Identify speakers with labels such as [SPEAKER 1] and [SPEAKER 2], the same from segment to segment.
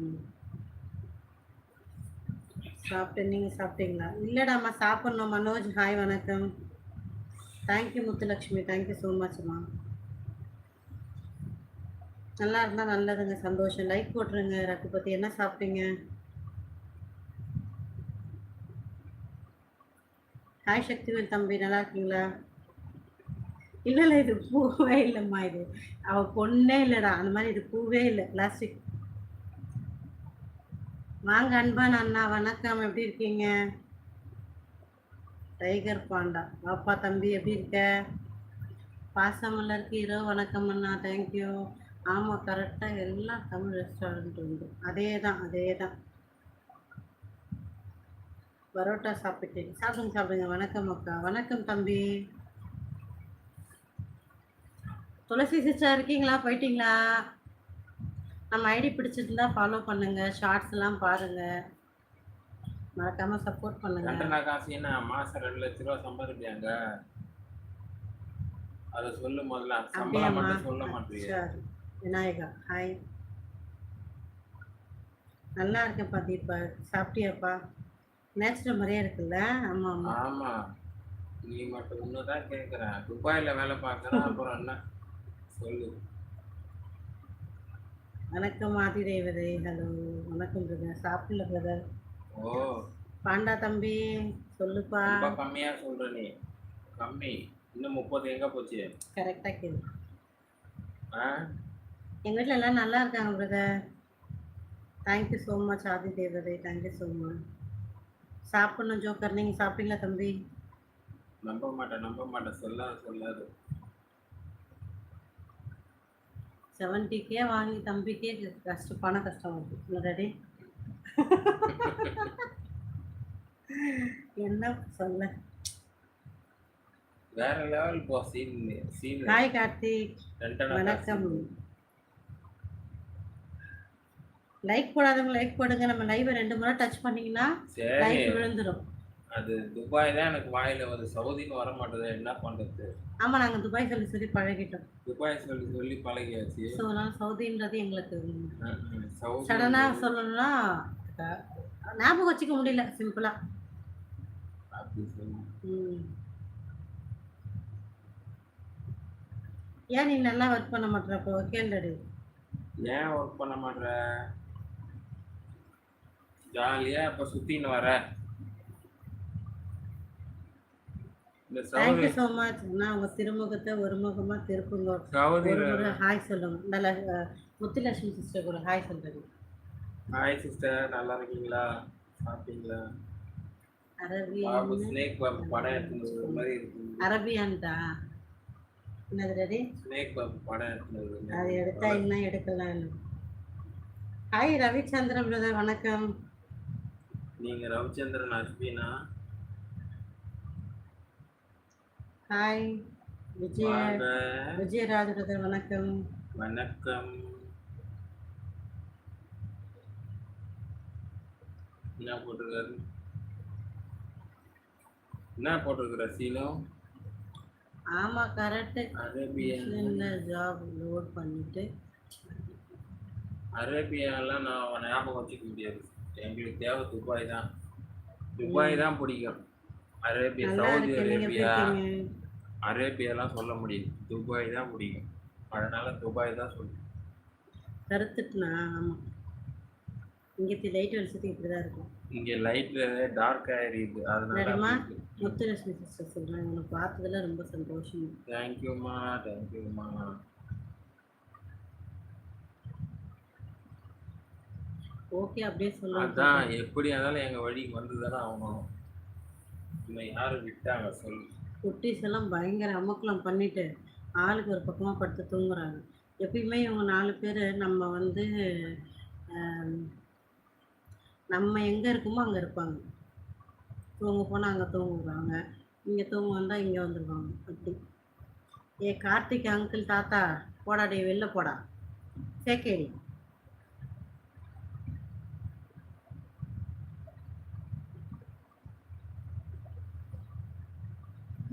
[SPEAKER 1] ம் சாப்பிட்டேன். நீங்கள் சாப்பிட்டீங்களா? இல்லைடாம்மா சாப்பிட்ணும். மனோஜ் ஹாய் வணக்கம். Thank you Muthulakshmi thank you so மச்மா நல்லா இருந்தால் நல்லதுங்க சந்தோஷம். லைக் போட்டுருங்க ரகுபதி என்ன சாப்பிட்டீங்க? ஹாய் சக்திவேல் தம்பி. நல்லா இருக்கீங்களா? இல்லை இல்லை இது பூவே இல்லைம்மா இது. அவள் பொண்ணே இல்லைடா. அந்த மாதிரி இது பூவே இல்லை. பிளாஸ்டிக் வாங்க அன்பான் அண்ணா வணக்கம். எப்படி இருக்கீங்க? டைகர் பாண்டா பாப்பா தம்பி எப்படி இருக்க? பாசமல்லருக்கு இரவு வணக்கம் அண்ணா. தேங்க்யூ ஆமாம் கரெக்டாக எல்லாம் தமிழ் ரெஸ்டாரண்ட் உண்டு. அதே தான் அதே தான் பரோட்டா சாப்பிட்டேன் சாப்பிடுங்க சாப்பிடுங்க. வணக்கம் அக்கா. வணக்கம் தம்பி. துளசி சிஸ்டர் இருக்கீங்களா? போயிட்டீங்களா? நம்ம ஐடி பிடிச்சிருந்தா ஃபாலோ பண்ணுங்க. ஷார்ட்ஸ் எல்லாம் பாருங்க. மறக்காம சப்போர்ட் பண்ணுங்க.
[SPEAKER 2] கண்டனா காசு என்ன? மாசம் ரெண்டு லட்ச ரூபா சம்பாதிப்பியாங்க அதை சொல்லு முதல்ல. சம்பளம் மட்டும் சொல்ல மாட்டேங்க
[SPEAKER 1] விநாயகா ஹாய் நல்லா இருக்கேன்ப்பா தீபா சாப்பிட்டியாப்பா? நேச்சுரல் மாதிரியே இருக்குல்ல? ஆமாம் ஆமாம்
[SPEAKER 2] ஆமா. நீ மட்டும் ஒண்ணுதான் கேக்குறேன் துபாயில வேலை பார்க்கறேன். அப்புறம் என்ன? சொல்லு.
[SPEAKER 1] வணக்கம் ஆதி தேவதை ஹலோ வணக்கம் பிரதர் சாப்பிடல பிரதர்
[SPEAKER 2] ஓ.
[SPEAKER 1] பாண்டா தம்பி சொல்லுப்பா.
[SPEAKER 2] ரொம்ப கம்மியா சொல்ற நீ. கம்மி. இன்னும் முப்பது எங்க போச்சு?
[SPEAKER 1] கரெக்டாக கேளு.
[SPEAKER 2] ஆ?
[SPEAKER 1] எங்கள் வீட்டில் எல்லாம் நல்லா இருக்காங்க brother thank you so much Aadhi தேவதை தேங்க்யூ ஸோ மச் சாப்பிட்ணும் ஜோக்கர். நீங்கள் சாப்பிட்டீங்களா தம்பி?
[SPEAKER 2] நம்ப மாட்டேன் நம்ப மாட்டேன். சொல்லாது சொல்லாது.
[SPEAKER 1] செவன்ட்டிக்கே வாங்கி தம்பிக்கே கஷ்டம் பண கஷ்டம் வருது. என்ன சொல்ல?
[SPEAKER 2] வேற லெவல் போ சீன் சீன்
[SPEAKER 1] ஹாய் கார்த்திக் வணக்கம். லைக் போடாதவங்க லைக் போடுங்க. நம்ம லைவை ரெண்டு முறை டச் பண்ணீங்கன்னா லைக் விழுந்துடும்
[SPEAKER 2] அது துபாய் தான் எனக்கு வாயில வருது சவுதின்னு வர மாட்டேது என்ன பண்றது?
[SPEAKER 1] ஆமாம் நாங்கள் துபாய் சொல்லி சொல்லி பழகிட்டோம்.
[SPEAKER 2] துபாய் சொல்லி சொல்லி பழகியாச்சு.
[SPEAKER 1] ஸோ அதனால சவுதின்றது எங்களுக்கு சடனாக சொல்லணும்னா ஞாபகம் வச்சுக்க முடியல. ம். ஏன் நீ நல்லா ஒர்க் பண்ண மாட்டேறப்போ கேள்வி
[SPEAKER 2] ஏன் ஒர்க் பண்ண மாட்ற? ஜாலியா இப்ப சுத்தின்னு வர. இந்த
[SPEAKER 1] தேங்க்யூ ஸோ மச் நான் உங்கள் திருமுகத்தை ஒரு முகமாக திருப்புங்க. ஒரு ஹாய் சொல்லுங்க. நல்ல முத்துலட்சுமி சிஸ்டர் கூட ஹாய் சொல்றது.
[SPEAKER 2] ஹாய் சிஸ்டர் நல்லா இருக்கீங்களா? சாப்பிட்டீங்களா?
[SPEAKER 1] அரபியான்டா? என்னது அது எடுத்தா இன்னும் எடுக்கலாம்? ஹாய் ரவிச்சந்திரன் பிரதர் வணக்கம்.
[SPEAKER 2] நீங்க ரவிச்சந்திரன் அஸ்வினா.
[SPEAKER 1] ஹாய். விஜய விஜயராஜ் பிரதர் வணக்கம்.
[SPEAKER 2] வணக்கம். என்ன போட்டிருக்காரு? என்ன போட்டிருக்கிற சீனோ
[SPEAKER 1] ஆமா கரெக்டு
[SPEAKER 2] அரேபியன்.
[SPEAKER 1] ஜாப் லோட் பண்ணிட்டு?
[SPEAKER 2] அரேபியாலாம் நான் ஞாபகம் வச்சுக்க முடியாது. எங்களுக்கு தேவை துபாய் தான். துபாய் தான் பிடிக்கும். அரேபியா சவுதி அரேபியா அரேபியாலாம் சொல்ல முடியாது துபாய் தான் பிடிக்கும் அதனால துபாய் தான் சொல்லுவேன்
[SPEAKER 1] கருத்துட்டுனா ஆமா. இங்கே லைட் வெளிச்சத்துக்கு இப்படி தான் இருக்கும்.
[SPEAKER 2] இங்க லைட்ல டார்க் ஆயிருது. அதனால.
[SPEAKER 1] முத்துலட்சுமி சிஸ்டர் சொல்கிறேன் உன்னை பார்த்ததுல ரொம்ப சந்தோஷம்.
[SPEAKER 2] தேங்க்யூம்மா தேங்க்யூம்மா
[SPEAKER 1] ஓகே அப்படியே சொல்லுங்க
[SPEAKER 2] அதான் எப்படி இருந்தாலும் எங்க வழிக்கு வந்துதானே ஆகணும். உன்னை யாரும் விட்டாங்க சொல்
[SPEAKER 1] குட்டீஸ் எல்லாம் பயங்கர அமக்கலம் பண்ணிட்டு ஆளுக்கு ஒரு பக்கமாக படுத்து தூங்குறாங்க. எப்பயுமே இவங்க நாலு பேர் நம்ம வந்து நம்ம எங்கே இருக்கோமோ அங்கே இருப்பாங்க. தூங்க போனால் அங்கே தூங்குறாங்க இங்கே தூங்க வந்தால் இங்கே வந்துடுவாங்க அப்படி. ஏ கார்த்திக் அங்கிள் தாத்தா போடாடி வெளில போடா. சேக்கேடி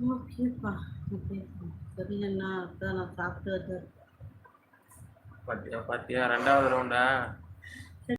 [SPEAKER 1] ஓகேப்பா சரிங்கண்ணா அதான் நான் சாப்பிட்டு
[SPEAKER 2] பார்த்தா பாத்தியா ரெண்டாவது ரவுண்டா?